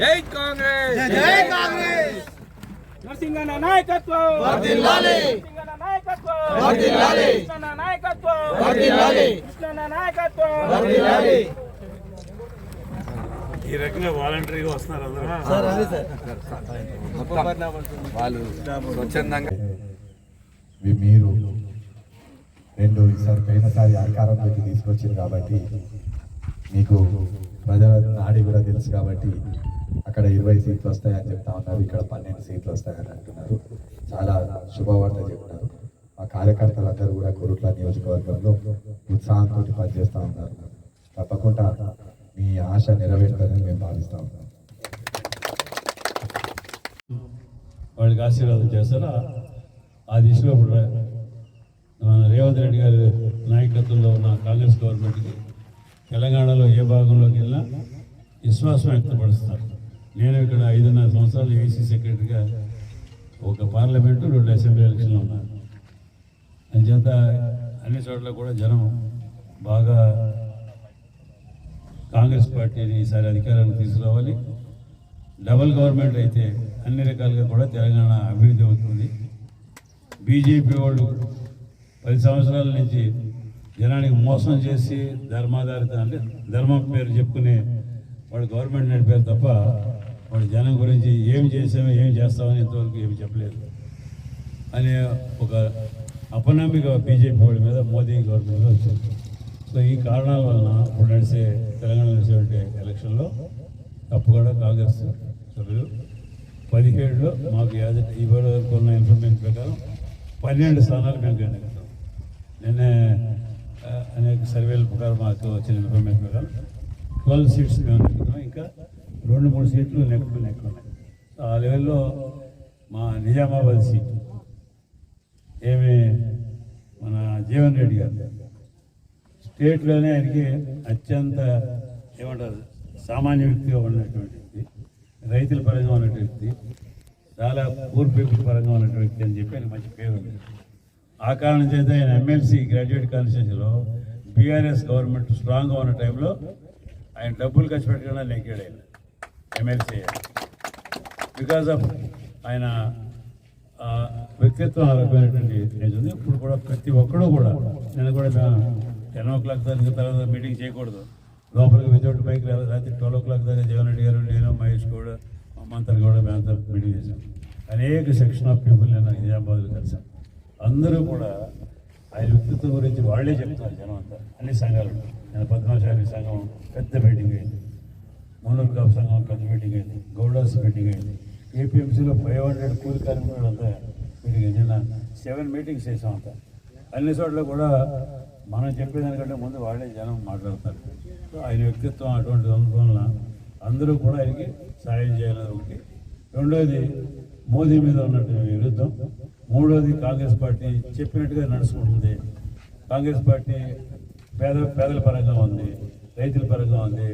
జై కాంగ్రెస్ జై కాంగ్రెస్ నాయకత్వం వర్ధిల్లాలి. నాయకత్వం వర్ధిల్లాలి. నాయకత్వం వర్ధిల్లాలి. నాయకత్వం వర్ధిల్లాలి. ఈ రకంగా వాలంటరీగా వస్తున్నారు అందరూ వాళ్ళు స్వచ్ఛందంగా మీరు రెండు ఈసారి పోయినసారి అధికారంలోకి తీసుకొచ్చింది కాబట్టి మీకు ప్రజల నాడి కూడా తెలుసు కాబట్టి అక్కడ ఇరవై సీట్లు వస్తాయని చెప్తా ఉన్నారు. ఇక్కడ పన్నెండు సీట్లు వస్తాయని అంటున్నారు. చాలా శుభవార్త చెప్తున్నారు ఆ కార్యకర్తలందరూ కూడా కురుట్ల నియోజకవర్గంలో ఉత్సాహంతో పనిచేస్తూ ఉన్నారు. తప్పకుండా మీ ఆశ నెరవేరుతుందని మేము భావిస్తూ ఉన్నాం. వాళ్ళకి ఆశీర్వాదం చేస్తారా? ఆ దిశలో ఇప్పుడు మన రేవంత్ రెడ్డి గారి నాయకత్వంలో ఉన్న కాంగ్రెస్ గవర్నమెంట్కి తెలంగాణలో ఏ భాగంలోకి వెళ్ళినా విశ్వాసం వ్యక్తపరుస్తారు. నేను ఇక్కడ ఐదున్నర సంవత్సరాలు ఏసీ సెక్రటరీగా ఒక పార్లమెంటు రెండు అసెంబ్లీ ఎలక్షన్లో ఉన్నాను అంచేత అన్ని చోట్ల కూడా జనం బాగా కాంగ్రెస్ పార్టీని ఈసారి అధికారానికి తీసుకురావాలి. డబుల్ గవర్నమెంట్ అయితే అన్ని రకాలుగా కూడా తెలంగాణ అభివృద్ధి అవుతుంది. బీజేపీ వాళ్ళు పది సంవత్సరాల నుంచి జనానికి మోసం చేసి ధర్మాధారిత అంటే ధర్మం పేరు చెప్పుకునే వాడు గవర్నమెంట్ నడిపారు తప్ప వాడు జనం గురించి ఏం చేసామో ఏం చేస్తామని ఇంతవరకు ఏమి చెప్పలేదు. అనే ఒక అపనమ్మిక బీజేపీ వాళ్ళ మీద మోదీ గవర్నమెంట్ వచ్చింది. సో ఈ కారణాల వలన ఇప్పుడు నడిచే తెలంగాణ నడిచేటువంటి ఎలక్షన్లో తప్పకుండా కాంగ్రెస్ సభ్యులు పదిహేడులో మాకు యాజ ఇవాళ వరకు ఉన్న ఇన్ఫర్మేషన్ ప్రకారం పన్నెండు స్థానాలు మేము గెలుస్తాం నిన్నే అనేక సర్వేల ప్రకారం మాకు వచ్చిన ఇన్ఫర్మేషన్ ప్రకారం ట్వెల్వ్ సీట్స్ మేము అనుకుంటున్నాం ఇంకా రెండు మూడు సీట్లు నెక్కు నెక్కు ఉన్నాయి. సో ఆ లెవెల్లో మా నిజామాబాద్ సీట్ ఏమి మన జీవన్ రెడ్డి గారు స్టేట్లోనే ఆయనకి అత్యంత ఏమంటారు సామాన్య వ్యక్తిగా ఉన్నటువంటి వ్యక్తి రైతుల పరంగా ఉన్నటువంటి వ్యక్తి. చాలా పూర్ పీపుల్ పరంగా ఉన్నటువంటి వ్యక్తి అని చెప్పి ఆయన మంచి పేరు ఉంది. ఆ కారణం చేత ఆయన ఎమ్మెల్సీ గ్రాడ్యుయేట్ కాన్స్టిట్యూషన్లో బీఆర్ఎస్ గవర్నమెంట్ స్ట్రాంగ్గా ఉన్న టైంలో ఆయన డబ్బులు ఖర్చు పెట్టకుండా నెగ్గాడు ఆయన ఎమ్మెల్సీ బికాజ్ ఆఫ్ ఆయన వ్యక్తిత్వం ఆ రకమైనటువంటి ఏజ్ ఉంది. ఇప్పుడు కూడా ప్రతి ఒక్కడూ కూడా నేను కూడా టెన్ ఓ క్లాక్ దానికి తర్వాత మీటింగ్ చేయకూడదు. లోపలికి వితౌట్ బైక్ రాత్రి ట్వెల్వ్ ఓ క్లాక్ దాకా జగన్ రెడ్డి గారు నేను మహేష్ కూడా మా కూడా మేమంతా మీటింగ్ చేశాం. అనేక సెక్షన్ ఆఫ్ పీపుల్ నేను నిజామాబాద్లో కలిసాం అందరూ కూడా ఆయన వ్యక్తిత్వం గురించి వాళ్ళే చెప్తున్నారు జనం అంతా. అన్ని సంఘాలు. నేను పద్మాచారి సంఘం పెద్ద మీటింగ్ అయింది. మున్నూరు కాపు సంఘం పెద్ద మీటింగ్ అయింది. గౌడాస్ మీటింగ్ అయింది. ఏపీఎంసీలో ఫైవ్ హండ్రెడ్ కూలి కార్మికులు అంతా మీటింగ్ అయింది నిన్న సెవెన్ మీటింగ్స్ చేసాం అంతా. అన్ని చోట్ల కూడా మనం చెప్పేదానికంటే ముందు వాళ్ళే జనం మాట్లాడతారు. సో ఆయన వ్యక్తిత్వం అటువంటి వల్ల అందరూ కూడా ఆయనకి సాయం చేయాలని ఒకటి రెండోది మోదీ మీద ఉన్నట్టు విరుద్ధం. మూడోది కాంగ్రెస్ పార్టీ చెప్పినట్టుగా నడుచుకుంటుంది. కాంగ్రెస్ పార్టీ పేద పేదల పరంగా ఉంది రైతుల పరంగా ఉంది.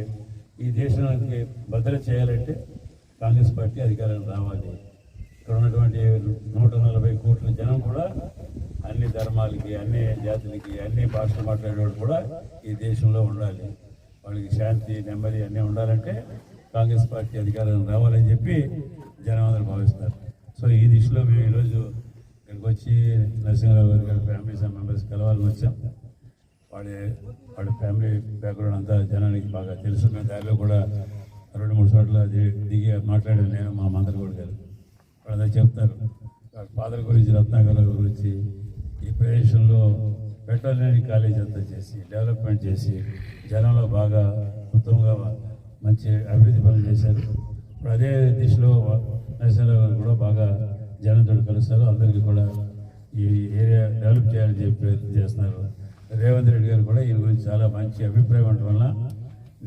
ఈ దేశానికి భద్రత చేయాలంటే కాంగ్రెస్ పార్టీ అధికారం రావాలి. ఇక్కడ ఉన్నటువంటి నూట నలభై కోట్ల జనం కూడా అన్ని ధర్మాలకి అన్ని జాతులకి అన్ని భాషలు మాట్లాడేవాడు కూడా ఈ దేశంలో ఉండాలి. వాళ్ళకి శాంతి నెమ్మది అన్నీ ఉండాలంటే కాంగ్రెస్ పార్టీ అధికారం రావాలని చెప్పి జనం భావిస్తారు సో ఈ దిశలో మేము ఈరోజు ఇక్కడికి వచ్చి నరసింహరావు గారి గారి ఫ్యామిలీస్ మెంబర్స్ కలవాలని వచ్చాం. వాడి వాడి ఫ్యామిలీ బ్యాక్గ్రౌండ్ అంతా జనానికి బాగా తెలుసు. మేము దారిలో కూడా రెండు మూడు చోట్ల దిగి మాట్లాడాను నేను మా మంత్రిగూడ గారు. వాళ్ళంతా చెప్తారు వాళ్ళ ఫాదర్ గురించి రత్నాకర్ గురించి ఈ ప్రదేశంలో వెటర్నరీ కాలేజ్ అంతా చేసి డెవలప్మెంట్ చేసి జనంలో బాగా ఉత్తమంగా మంచి అభివృద్ధి పనులు చేశారు. ఇప్పుడు అదే దిశలో నరసింహరావు గారు కూడా బాగా జనంతో కలుస్తారు. అందరికీ కూడా ఈ ఏరియా డెవలప్ చేయాలని చెప్పి ప్రయత్నం చేస్తున్నారు. రేవంత్ రెడ్డి గారు కూడా ఈయన గురించి చాలా మంచి అభిప్రాయం ఉండటం వల్ల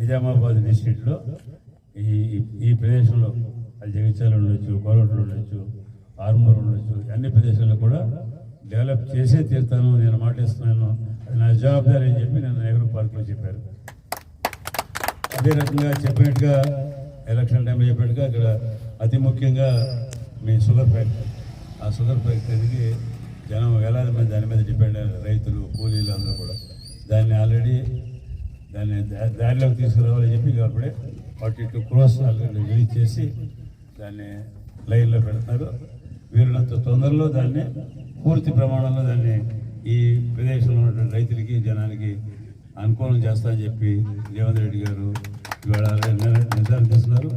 నిజామాబాద్ డిస్ట్రిక్ట్లో ఈ ఈ ప్రదేశంలో అది జగిత్యాల ఉండొచ్చు కోరట్లు ఉండొచ్చు ఆర్మూర్ ఉండొచ్చు అన్ని ప్రదేశాల్లో కూడా డెవలప్ చేసే తీరుతాను నేను మాటిస్తున్నాను అది నా జవాబారి అని చెప్పి నేను నెహ్రూ పార్క్లో చెప్పారు. అదే రకంగా చెప్పినట్టుగా ఎలక్షన్ టైంలో చెప్పినట్టుగా ఇక్కడ అతి ముఖ్యంగా మీ షుగర్ ఫ్యాక్టరీ ఆ షుగర్ ఫ్యాక్టరీకి జనం వేలాది మంది దాని మీద డిపెండ్ అయిన రైతులు కూలీలు అందరూ కూడా. దాన్ని ఆల్రెడీ దాన్ని దా- దారిలోకి తీసుకురావాలని చెప్పి కాబట్టి forty two crores already release చేసి దాన్ని లైన్లో పెడతారు వీరినంత తొందరలో దాన్ని పూర్తి ప్రమాణంలో దాన్ని ఈ ప్రదేశంలో ఉన్నటువంటి రైతులకి జనానికి అనుకూలం చేస్తామని చెప్పి రేవంత్ రెడ్డి గారు ఇవాళ నిర్ధారం నిర్ధారణ తీసుకున్నారు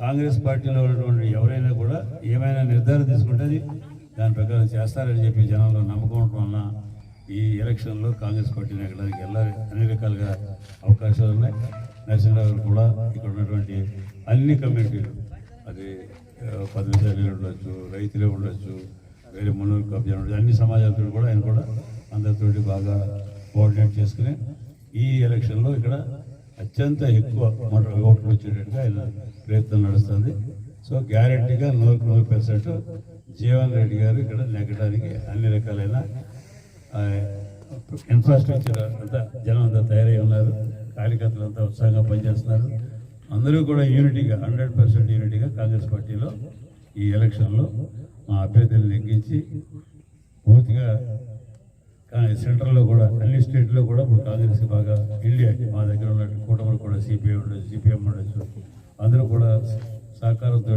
కాంగ్రెస్ పార్టీలో ఉన్నటువంటి ఎవరైనా కూడా ఏమైనా నిర్ధారణ తీసుకుంటే అది దాని ప్రకారం చేస్తారని చెప్పి జనంలో నమ్మకం ఉండటం వలన ఈ ఎలక్షన్లో కాంగ్రెస్ పార్టీని ఎక్కడానికి వెళ్ళాలి అన్ని రకాలుగా అవకాశాలు ఉన్నాయి. నరసింహరావు గారు కూడా ఇక్కడ ఉన్నటువంటి అన్ని కమ్యూనిటీలు అది ఆ, ఉండొచ్చు రైతులే ఉండొచ్చు వేరే మున్నూరు కబ్జా ఉండొచ్చు అన్ని సమాజాలతో కూడా ఆయన కూడా అందరితోటి బాగా కోఆర్డినేట్ చేసుకుని ఈ ఎలక్షన్లో ఇక్కడ అత్యంత ఎక్కువ ఓట్లు వచ్చేటట్టుగా ఆయన ప్రయత్నం నడుస్తుంది. సో గ్యారెంటీగా నూరుకు నూరు పర్సెంట్ జీవన్ రెడ్డి గారు ఇక్కడ నెగ్గడానికి అన్ని రకాలైన ఇన్ఫ్రాస్ట్రక్చర్ అంతా జనం అంతా తయారై ఉన్నారు. కార్యకర్తలు అంతా ఉత్సాహంగా పనిచేస్తున్నారు. అందరూ కూడా యూనిటీగా హండ్రెడ్ పర్సెంట్ యూనిటీగా కాంగ్రెస్ పార్టీలో ఈ ఎలక్షన్లో మా అభ్యర్థులను నెగ్గించి పూర్తిగా కానీ సెంట్రల్లో కూడా అన్ని స్టేట్లో కూడా ఇప్పుడు కాంగ్రెస్ బాగా ఇండియా మా దగ్గర ఉన్న కూటమిలు కూడా సిపిఐ ఉండొచ్చు సిపిఎం ఉండొచ్చు. అందరూ కూడా సహకారంతో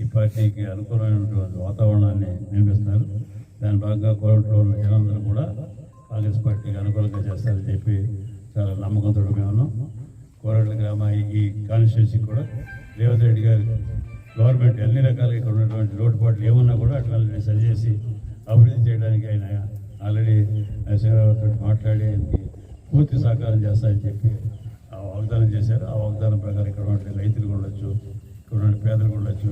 ఈ పార్టీకి అనుకూలమైనటువంటి వాతావరణాన్ని నిర్మిస్తున్నారు. దాని భాగంగా కోరట్లో ఉన్న జనందరూ కూడా కాంగ్రెస్ పార్టీకి అనుకూలంగా చేస్తారని చెప్పి చాలా నమ్మకంతో మేము ఉన్నాం. కోరట్ల గ్రామ ఈ- కాన్స్టిట్యున్సీ కూడా రేవంత్ రెడ్డి గారు గవర్నమెంట్ అన్ని రకాలుగా ఇక్కడ ఉన్నటువంటి లోటుపాట్లు ఏమున్నా కూడా అట్లా సరిచేసి అభివృద్ధి చేయడానికి ఆయన ఆల్రెడీ నరసింహరావుతో మాట్లాడి ఆయనకి పూర్తి సహకారం చేస్తాయని చెప్పి ఆ వాగ్దానం చేశారు. ఆ వాగ్దానం ప్రకారం ఇక్కడ ఉన్నటువంటి రైతులు ఉండొచ్చు ఇక్కడ ఉన్న పేదలు ఉండొచ్చు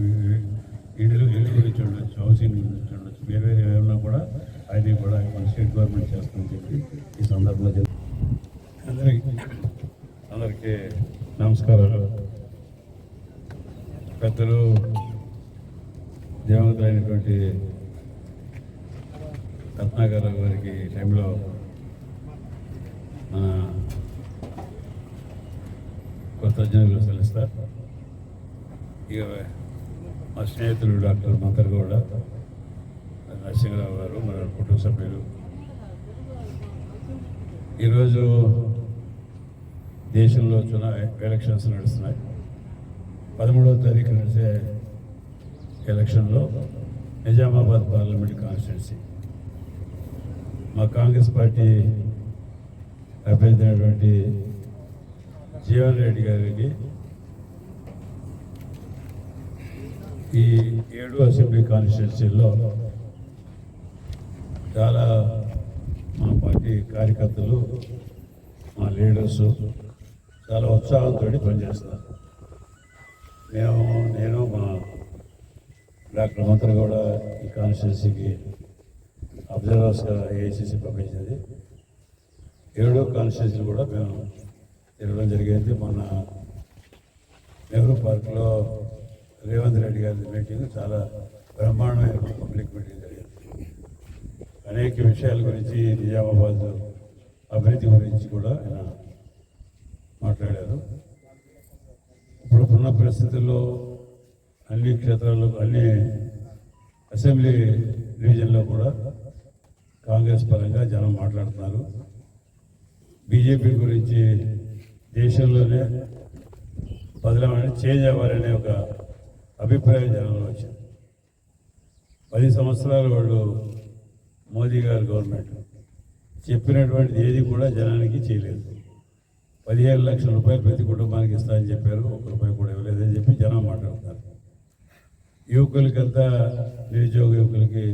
ఇల్లు ఇల్లు గురించి ఉండొచ్చు హౌసింగ్ గురించి ఉండొచ్చు. వేరే వేరే ఏమన్నా కూడా అది కూడా మన స్టేట్ గవర్నమెంట్ చేస్తుందని చెప్పి ఈ సందర్భంలో చెప్ అందరికీ అందరికీ నమస్కారాలు. పెద్దలు దేవతలైనటువంటి రత్నాకర్ గారికి టైంలో మన కృతజ్ఞతలు సెలుస్తా ఇక మా స్నేహితులు డాక్టర్ మంతర్గౌడ నరసింహరావు గారు మన కుటుంబ సభ్యులు. ఈరోజు దేశంలో చునా ఎలక్షన్స్ నడుస్తున్నాయి. పదమూడవ తారీఖు నడిచే ఎలక్షన్లో నిజామాబాద్ పార్లమెంట్ కాన్స్టిట్యున్సీ మా కాంగ్రెస్ పార్టీ అభ్యర్థి అయినటువంటి జీవన్ రెడ్డి గారికి ఈ ఏడు అసెంబ్లీ కాన్స్టిట్యున్సీల్లో చాలా మా పార్టీ కార్యకర్తలు మా లీడర్స్ చాలా ఉత్సాహంతో పనిచేస్తారు మేము నేను మా డాక్టర్ మంత్రి కూడా ఈ కాన్స్టిట్యున్సీకి అబ్జర్వర్స్ ఏఐసిసి పంపించింది. ఏడో కాన్స్టిట్యున్సీ కూడా మేము తిరగడం జరిగింది. మొన్న నెహ్రూ పార్క్లో రేవంత్ రెడ్డి గారి మీటింగ్ చాలా బ్రహ్మాండమైన పబ్లిక్ మీటింగ్ జరిగింది. అనేక విషయాల గురించి నిజామాబాద్ అభివృద్ధి గురించి కూడా ఆయన మాట్లాడారు. ఇప్పుడున్న పరిస్థితుల్లో అన్ని క్షేత్రాల్లో అన్ని అసెంబ్లీ డివిజన్లో కూడా కాంగ్రెస్ పరంగా జనం మాట్లాడుతున్నారు. బీజేపీ గురించి దేశంలోనే బదలమని చేంజ్ అవ్వాలనే ఒక అభిప్రాయం జనంలో వచ్చింది. పది సంవత్సరాలు వాళ్ళు మోదీ గారు గవర్నమెంట్ చెప్పినటువంటిది ఏది కూడా జనానికి చేయలేదు. పదిహేను లక్షల రూపాయలు ప్రతి కుటుంబానికి ఇస్తామని చెప్పారు. ఒక రూపాయి కూడా ఇవ్వలేదని చెప్పి జనం మాట్లాడుతారు యువకులకంతా నిరుద్యోగ యువకులకి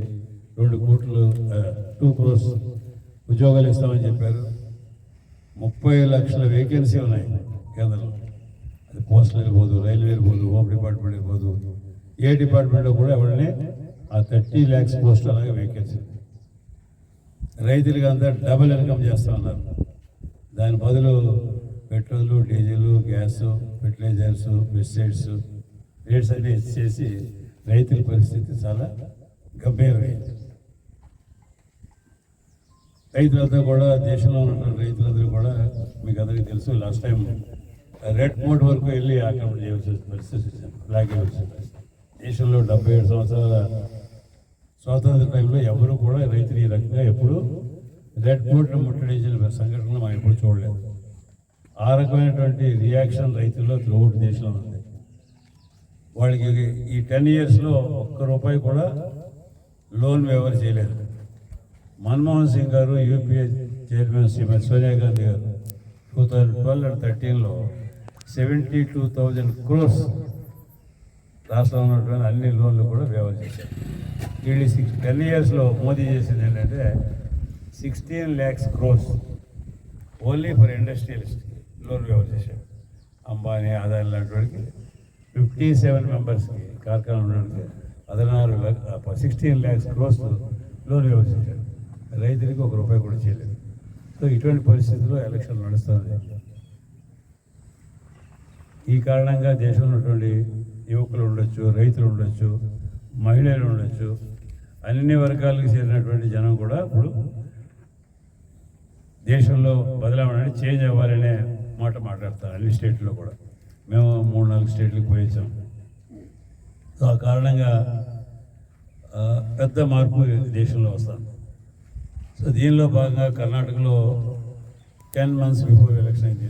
రెండు కోట్లు టూ క్రోర్స్ ఉద్యోగాలు ఇస్తామని చెప్పారు. ముప్పై లక్షల వేకెన్సీ ఉన్నాయి కేంద్రంలో. అది పోస్టల్ వెళ్ళిపోదు రైల్వే వెళ్ళిపోదు హోమ్ డిపార్ట్మెంట్ వెళ్ళిపోదు ఏ డిపార్ట్మెంట్లో కూడా ఎవరిని ఆ థర్టీ ల్యాక్స్ పోస్టులు అలాగే వేకెన్సీ రైతులకి అంతా డబుల్ ఇన్కమ్ చేస్తూ ఉన్నారు. దాని బదులు పెట్రోలు డీజిల్ గ్యాస్ ఫెర్టిలైజర్స్ మిస్సైడ్స్ రేట్స్ అన్నీ చేసి రైతుల పరిస్థితి చాలా గంభీరమైంది. రైతులంతా కూడా దేశంలో ఉన్నటువంటి రైతులందరూ కూడా మీకు అందరికీ తెలుసు లాస్ట్ టైం రెడ్ మోడ్ వరకు వెళ్ళి ఆక్రమణ చేయవలసిన పరిస్థితి వచ్చింది. బ్లాక్ చేయవలసిన దేశంలో డెబ్బై ఏడు సంవత్సరాల స్వాతంత్ర టైంలో ఎవరు కూడా రైతులు ఈ రకంగా ఎప్పుడు రెడ్ బోర్డును ముట్టడించిన సంఘటనలు మనం ఎప్పుడు చూడలేదు. ఆ రకమైనటువంటి రియాక్షన్ రైతుల్లో త్రూఅవుట్ దేశంలో ఉంది. వాళ్ళకి ఈ టెన్ ఇయర్స్లో ఒక్క రూపాయి కూడా లోన్ ఎవరు చేయలేదు. మన్మోహన్ సింగ్ గారు యూపీఏ చైర్మన్ శ్రీమతి సోనియా గాంధీ గారు టూ థౌజండ్ ట్వెల్వ్ అండ్ థర్టీన్లో సెవెంటీ టూ థౌజండ్ క్రోర్స్ రాష్ట్రంలో ఉన్నటువంటి అన్ని లోన్లు కూడా వ్యవహారం చేశారు. వీళ్ళు సిక్స్ టెన్ ఇయర్స్లో మోదీ చేసింది ఏంటంటే sixteen lakhs crores only for industrialist loan వ్యవహారం చేశారు. అంబానీ ఆదాయం లాంటి వాడికి ఫిఫ్టీ సెవెన్ మెంబర్స్కి కార్ఖానా ఉండడానికి పదనారు సిక్స్టీన్ ల్యాక్స్ క్రోర్స్ లోన్ వ్యవహారం చేశారు. రైతులకు ఒక రూపాయి కూడా చేయలేదు. సో ఇటువంటి పరిస్థితుల్లో ఎలక్షన్ నడుస్తుంది. ఈ కారణంగా దేశంలో ఉన్నటువంటి యువకులు ఉండొచ్చు రైతులు ఉండొచ్చు మహిళలు ఉండొచ్చు అన్ని వర్గాలకు చేరినటువంటి జనం కూడా ఇప్పుడు దేశంలో బదలావని చేంజ్ అవ్వాలనే మాట మాట్లాడతారు అన్ని స్టేట్లో కూడా. మేము మూడు నాలుగు స్టేట్లకు పోయించాం. సో ఆ కారణంగా పెద్ద మార్పు దేశంలో వస్తాను సో దీనిలో భాగంగా కర్ణాటకలో టెన్ మంత్స్ బిఫోర్ ఎలక్షన్ అయింది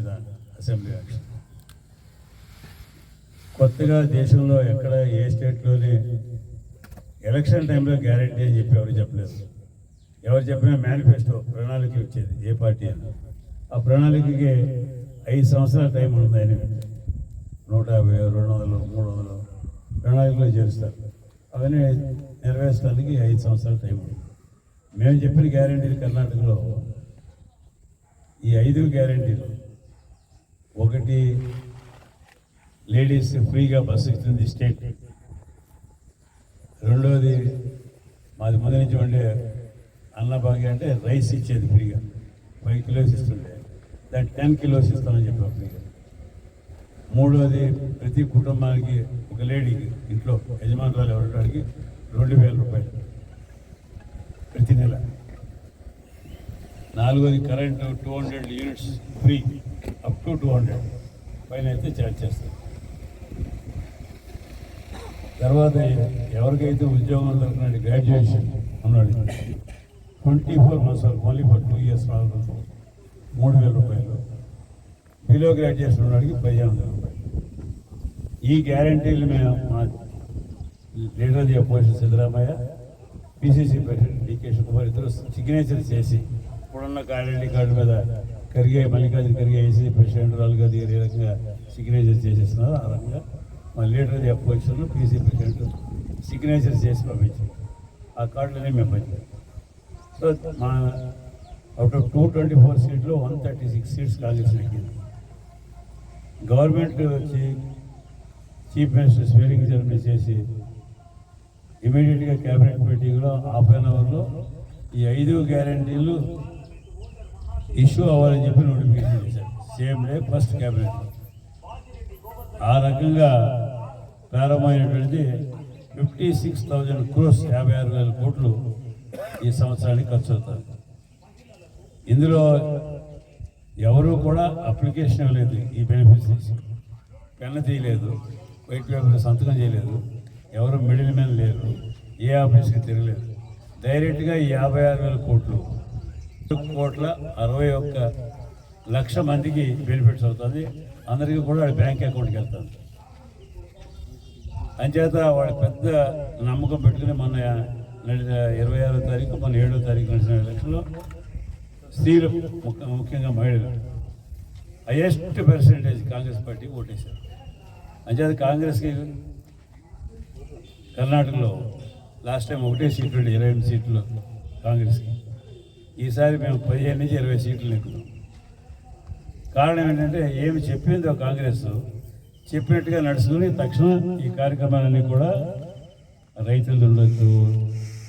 అసెంబ్లీ ఎలక్షన్ కొత్తగా దేశంలో ఎక్కడ ఏ స్టేట్లోని ఎలక్షన్ టైంలో గ్యారంటీ అని చెప్పి ఎవరు చెప్పలేదు. ఎవరు చెప్పినా మేనిఫెస్టో ప్రణాళిక వచ్చేది ఏ పార్టీ అని ఆ ప్రణాళికకి ఐదు సంవత్సరాల టైం ఉంది ఆయన నూట యాభై రెండు వందలు మూడు వందలు ప్రణాళికలో చేరుస్తారు. అవన్నీ నెరవేర్చడానికి ఐదు సంవత్సరాల టైం ఉంది. మేము చెప్పిన గ్యారంటీలు కర్ణాటకలో ఈ ఐదు గ్యారంటీలు. ఒకటి లేడీస్ ఫ్రీగా బస్సు ఇస్తుంది స్టేట్. రెండవది మాది ముందు నుంచి ఉండే అన్నభాగ్య అంటే రైస్ ఇచ్చేది ఫ్రీగా. ఫైవ్ కిలోస్ ఇస్తుండే. దాన్ని టెన్ కిలోస్ ఇస్తామని చెప్పాం ఫ్రీగా. మూడవది ప్రతి కుటుంబానికి ఒక లేడీకి ఇంట్లో యజమానురాలు ఎవరికి రెండు వేల రూపాయలు. ప్రతి నెల నాలుగోది current two hundred units free up to two hundred. పైన అయితే ఛార్జ్ చేస్తారు తర్వాత ఎవరికైతే ఉద్యోగం దొరికినాడు గ్రాడ్యుయేషన్ ఉన్నాడు ట్వంటీ ఫోర్ మంత్స్ వరకు ఓన్లీ ఫర్ టూ ఇయర్స్ రావడం మూడు వేల రూపాయలు. బిలో గ్రాడ్యుయేషన్ ఉన్నవాడికి పదిహేను వందల రూపాయలు. ఈ గ్యారంటీలు మేము మా leader of the opposition Siddaramaiah PCC president DK Shivakumar ఇద్దరు సిగ్నేచర్ చేసి ఇప్పుడున్న గ్యారంటీ కార్డు మీద కరిగే మల్లికార్జున ఖర్గే ఏసీ ప్రెసిడెంట్ రాహుల్ గాంధీ గారు ఏ రకంగా సిగ్నేచర్ చేసేస్తున్నారు ఆ రకంగా మా leader of the PCC president signature చేసి పంపించారు. ఆ కార్డులనే మేము పంచాం. సో మా out of two twenty four సీట్లు one thirty six seats Congress నెగ్గింది గవర్నమెంట్ వచ్చి చీఫ్ మినిస్టర్ స్వేరింగ్ సెరమనీ చేసి ఇమీడియట్గా క్యాబినెట్ మీటింగ్లో హాఫ్ అన్ అవర్లో ఈ ఐదు గ్యారంటీలు ఇష్యూ అవ్వాలని చెప్పి నోటిఫికేషన్ చేశారు. సేమ్ డే ఫస్ట్ క్యాబినెట్ ఆ రకంగా ప్రారంభమైనటువంటి ఫిఫ్టీ సిక్స్ థౌజండ్ క్రోర్స్ యాభై ఆరు వేల కోట్లు ఈ సంవత్సరానికి ఖర్చు అవుతారు ఇందులో ఎవరు కూడా అప్లికేషన్ ఇవ్వలేదు ఈ బెనిఫిట్స్. పెన్న తీయలేదు వైట్ పేపర్ సంతకం చేయలేదు. ఎవరు మిడిల్ మ్యాన్ లేరు ఏ ఆఫీస్కి తిరగలేదు. డైరెక్ట్గా యాభై ఆరు వేల కోట్లు కోట్ల అరవై ఒక్క లక్ష మందికి బెనిఫిట్స్ అవుతుంది అందరికీ కూడా వాడి బ్యాంక్ అకౌంట్కి వెళ్తుంది అంచేత వాళ్ళ పెద్ద నమ్మకం పెట్టుకుని మొన్న నడిచిన ఇరవై ఆరో తారీఖు మొన్న ఏడో తారీఖు నడిచిన ఎలక్షన్లో స్త్రీలు ముఖ్య- ముఖ్యంగా మహిళలు హైయెస్ట్ పర్సంటేజ్ కాంగ్రెస్ పార్టీ ఓటేశారు. అంచేత కాంగ్రెస్కి కర్ణాటకలో లాస్ట్ టైం ఒకటే సీట్లు ఉండే ఇరవై ఎనిమిది సీట్లు కాంగ్రెస్కి. ఈసారి మేము పదిహేను నుంచి ఇరవై సీట్లు ఎక్కుతాం కారణం ఏంటంటే ఏమి చెప్పిందో కాంగ్రెస్ చెప్పినట్టుగా నడుచుకుని తక్షణం ఈ కార్యక్రమాలన్నీ కూడా రైతులు ఉండొచ్చు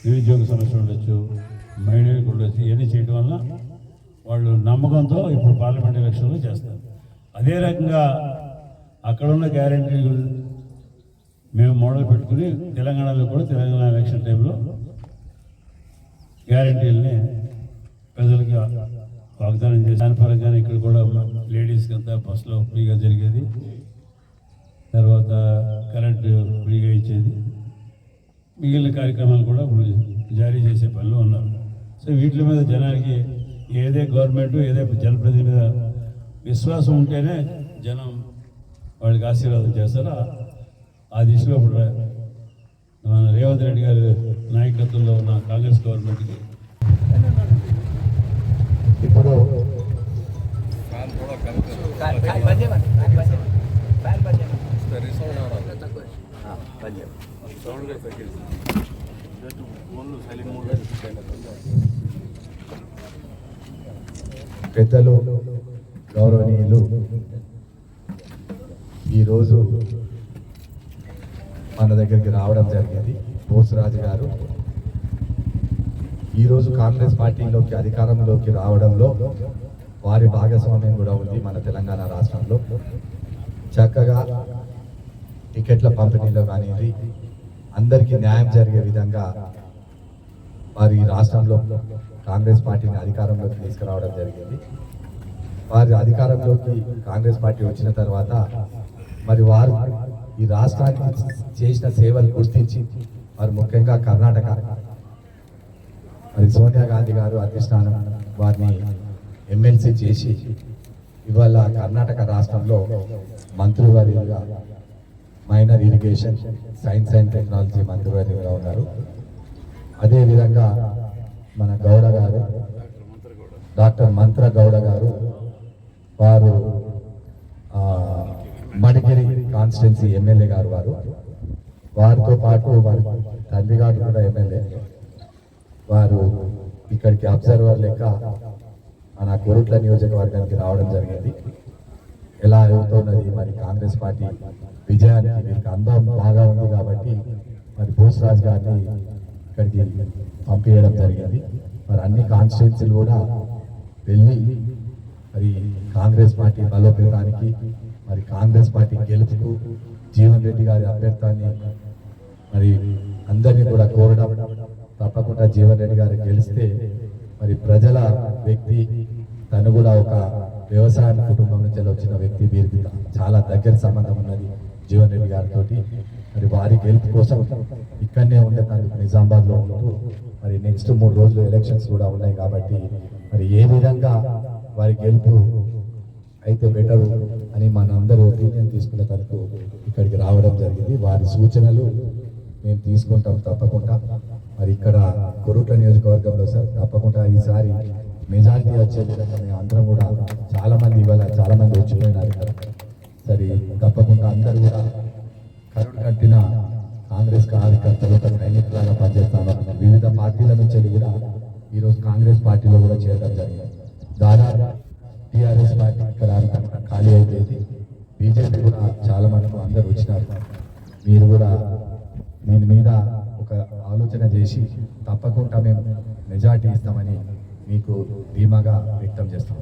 నిరుద్యోగ సమస్య ఉండొచ్చు మహిళలకు ఉండొచ్చు ఇవన్నీ చేయడం వల్ల వాళ్ళు నమ్మకంతో ఇప్పుడు పార్లమెంట్ ఎలక్షన్లు చేస్తారు. అదే రకంగా అక్కడ ఉన్న గ్యారంటీలు మేము మోడల్ పెట్టుకుని తెలంగాణలో కూడా తెలంగాణ ఎలక్షన్ టైంలో గ్యారంటీలని ప్రజలకి వాగ్దానం చేసి దాని పరంగానే ఇక్కడ కూడా లేడీస్కి అంతా బస్సులో ఫ్రీగా జరిగేది. తర్వాత కరెంటు ఫ్రీగా ఇచ్చేది. మిగిలిన కార్యక్రమాలు కూడా ఇప్పుడు జారీ చేసే పనులు ఉన్నారు. సో వీటి మీద జనానికి ఏదే గవర్నమెంట్ ఏదే జనప్రతినిధి మీద విశ్వాసం ఉంటేనే జనం వాళ్ళకి ఆశీర్వాదం చేస్తారా? ఆ దిశలో ఇప్పుడు మన రేవంత్ రెడ్డి గారి నాయకత్వంలో ఉన్న కాంగ్రెస్ గవర్నమెంట్కి ఇప్పుడు పెద్దలు గౌరవనీయులు ఈరోజు మన దగ్గరికి రావడం జరిగింది. బోసరాజు గారు. ఈరోజు కాంగ్రెస్ పార్టీలోకి అధికారంలోకి రావడంలో వారి భాగస్వామ్యం కూడా ఉంది మన తెలంగాణ రాష్ట్రంలో. చక్కగా టికెట్ల పంపిణీలో కానివ్వండి అందరికీ న్యాయం జరిగే విధంగా వారి రాష్ట్రంలో కాంగ్రెస్ పార్టీని అధికారంలోకి తీసుకురావడం జరిగింది. వారి అధికారంలోకి కాంగ్రెస్ పార్టీ వచ్చిన తర్వాత మరి వారు ఈ రాష్ట్రానికి చేసిన సేవలు గుర్తించి వారు ముఖ్యంగా కర్ణాటక. మరి సోనియా గాంధీ గారు అధిష్టానం వారిని ఎమ్మెల్సీ చేసి ఇవాళ కర్ణాటక రాష్ట్రంలో మంత్రివర్యులుగా minor irrigation science and technology మంత్రివర్యులుగా ఉన్నారు. అదేవిధంగా మన గౌడ గారు డాక్టర్ మంత్ర గౌడ గారు వారు ఆ, కాన్స్టిట్యున్సీ ఎమ్మెల్యే గారు వారు. వారితో పాటు వారి తండ్రి గారు కూడా ఎమ్మెల్యే. వారు ఇక్కడికి అబ్జర్వర్ లెక్క మన కోరుట్ల నియోజకవర్గానికి రావడం జరిగింది. ఎలా అవుతున్నది? మరి కాంగ్రెస్ పార్టీ విజయానికి వీరికి అందం బాగా ఉంది కాబట్టి మరి బోస్రాజ్ గారిని ఇక్కడికి పంపించడం జరిగింది. మరి అన్ని కాన్స్టిట్యున్సీలు కూడా వెళ్ళి మరి కాంగ్రెస్ పార్టీ బలోపేతానికి మరి కాంగ్రెస్ పార్టీ గెలుపుకు జీవన్ రెడ్డి గారి అభ్యర్థాన్ని మరి అందరినీ కూడా కోరడం తప్పకుండా జీవన్ రెడ్డి గారు గెలిస్తే మరి ప్రజల వ్యక్తి తను కూడా ఒక వ్యవసాయ కుటుంబం నుంచి వచ్చిన వ్యక్తి వీరికి చాలా దగ్గర సంబంధం ఉన్నది జీవన్ రెడ్డి గారితో మరి వారి గెలుపు కోసం ఇక్కడనే ఉండే తను నిజామాబాద్లో ఉంటూ మరి నెక్స్ట్ మూడు రోజులు ఎలక్షన్స్ కూడా ఉన్నాయి కాబట్టి మరి ఏ విధంగా వారి గెలుపు అయితే బెటర్ అని మనందరూ ఒపీనియన్ తీసుకునే తరకు ఇక్కడికి రావడం జరిగింది. వారి సూచనలు మేము తీసుకుంటాం తప్పకుండా. మరి ఇక్కడ కొరుట్ల నియోజకవర్గంలో సార్ తప్పకుండా ఈసారి మెజారిటీ వచ్చే విధంగా మేము అందరం కూడా చాలామంది ఇవాళ చాలామంది వచ్చిపోయినారు. ఇక్కడ సరే తప్పకుండా అందరూ కూడా కరుడు కట్టిన కాంగ్రెస్ కార్యకర్తలు ఒక సైనికులాగా పనిచేస్తాను వివిధ పార్టీల నుంచి కూడా ఈరోజు కాంగ్రెస్ పార్టీలో కూడా చేరడం జరిగింది. దాదాపు టిఆర్ఎస్ పార్టీ ఇక్కడ అంతా ఖాళీ అయిపోయింది. బీజేపీ కూడా చాలా మనకు అందరూ వచ్చినారు. మీరు కూడా దీని మీద ఒక ఆలోచన చేసి తప్పకుండా మేము మెజార్టీ ఇస్తామని మీకు ధీమాగా వ్యక్తం చేస్తాం.